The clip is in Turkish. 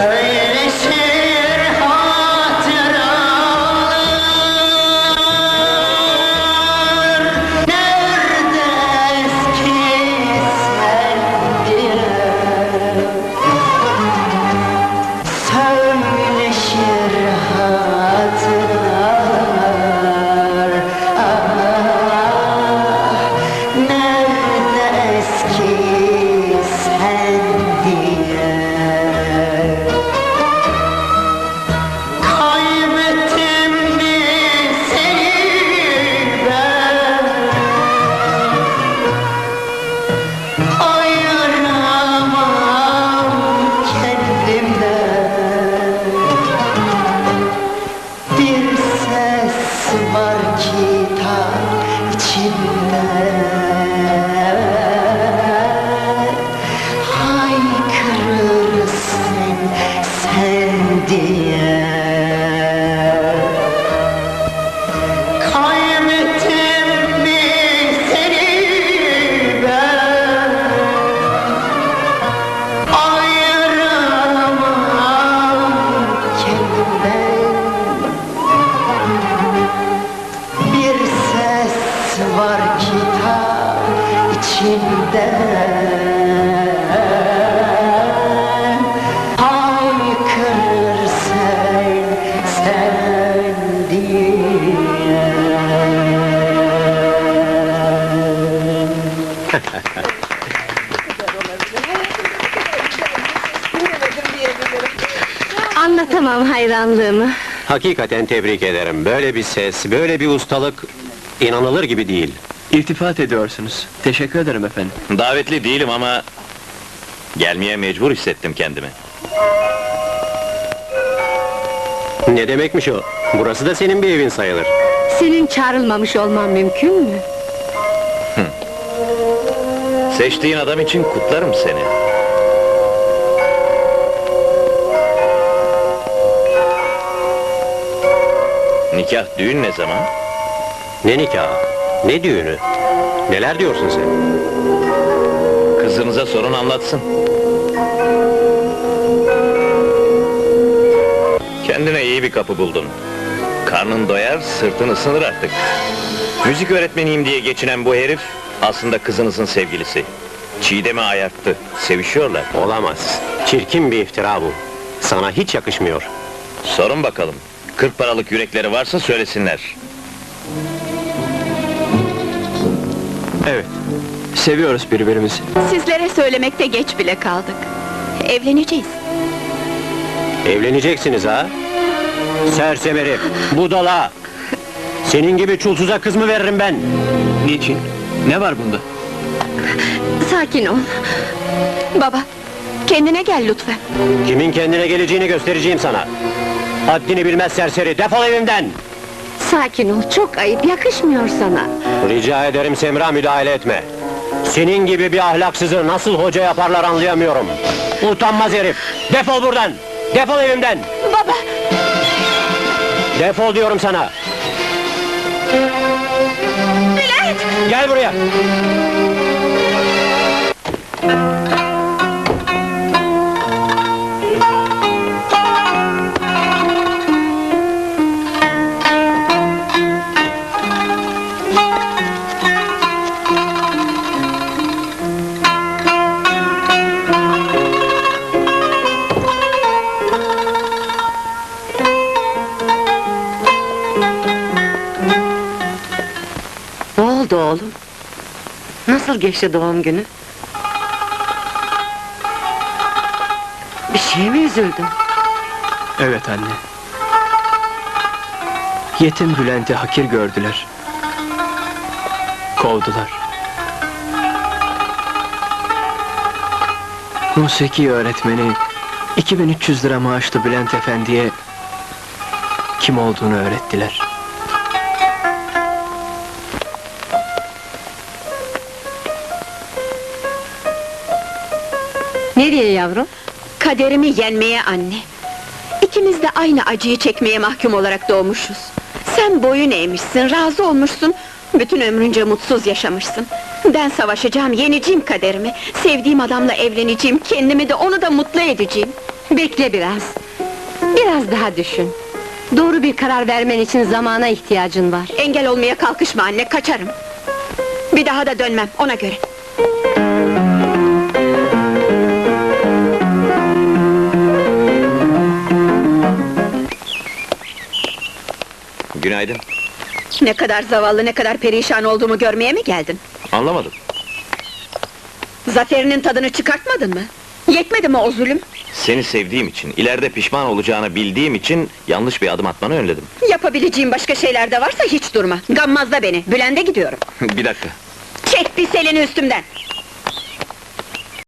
Sorry. İçimde Haykırır sen, sen diye Anlatamam hayranlığımı. Hakikaten tebrik ederim. Böyle bir ses, böyle bir ustalık inanılır gibi değil. İltifat ediyorsunuz. Teşekkür ederim efendim. Davetli değilim ama... Gelmeye mecbur hissettim kendimi. Ne demekmiş o? Burası da senin bir evin sayılır. Senin çağrılmamış olman mümkün mü? Seçtiğin adam için kutlarım seni. Nikah, düğün ne zaman? Ne nikahı, ne düğünü? Neler diyorsun sen? Kızınıza sorun anlatsın. Kendine iyi bir kapı buldun. Karnın doyar, sırtın ısınır artık. Müzik öğretmeniyim diye geçinen bu herif, aslında kızınızın sevgilisi. Çiğdem'i ayarttı, sevişiyorlar. Olamaz. Çirkin bir iftira bu. Sana hiç yakışmıyor. Sorun bakalım. 40 paralık yürekleri varsa söylesinler. Evet. Seviyoruz birbirimizi. Sizlere söylemekte geç bile kaldık. Evleneceğiz. Evleneceksiniz ha? Sersem budala! Senin gibi çulsuza kız mı veririm ben? Niçin? Ne var bunda? Sakin ol. Baba, kendine gel lütfen. Kimin kendine geleceğini göstereceğim sana. Haddini bilmez serseri, defol evimden! Sakin ol, çok ayıp, yakışmıyor sana. Rica ederim Semra müdahale etme. Senin gibi bir ahlaksızı nasıl hoca yaparlar anlayamıyorum. Utanmaz herif! Defol buradan! Defol evimden! Baba, Defol diyorum sana! Bülent! Gel buraya! Oldu oğlum? Nasıl geçti doğum günü? Bir şeye mi üzüldün? Evet anne. Yetim Bülent'i hakir gördüler. Kovdular. Musiki öğretmeni 2300 lira maaşlı Bülent Efendi'ye kim olduğunu öğrettiler. Nereye yavrum? Kaderimi yenmeye anne. İkimiz de aynı acıyı çekmeye mahkum olarak doğmuşuz. Sen boyun eğmişsin, razı olmuşsun. Bütün ömrünce mutsuz yaşamışsın. Ben savaşacağım, yeneceğim kaderimi. Sevdiğim adamla evleneceğim, kendimi de onu da mutlu edeceğim. Bekle biraz. Biraz daha düşün. Doğru bir karar vermen için zamana ihtiyacın var. Engel olmaya kalkışma anne, kaçarım. Bir daha da dönmem, ona göre. Günaydın. Ne kadar zavallı, ne kadar perişan olduğumu görmeye mi geldin? Anlamadım. Zaferinin tadını çıkartmadın mı? Yetmedi mi o zulüm? Seni sevdiğim için, ileride pişman olacağını bildiğim için yanlış bir adım atmanı önledim. Yapabileceğim başka şeyler de varsa hiç durma. Gammazla beni, Bülent'e gidiyorum. bir dakika. Çek pis elini üstümden!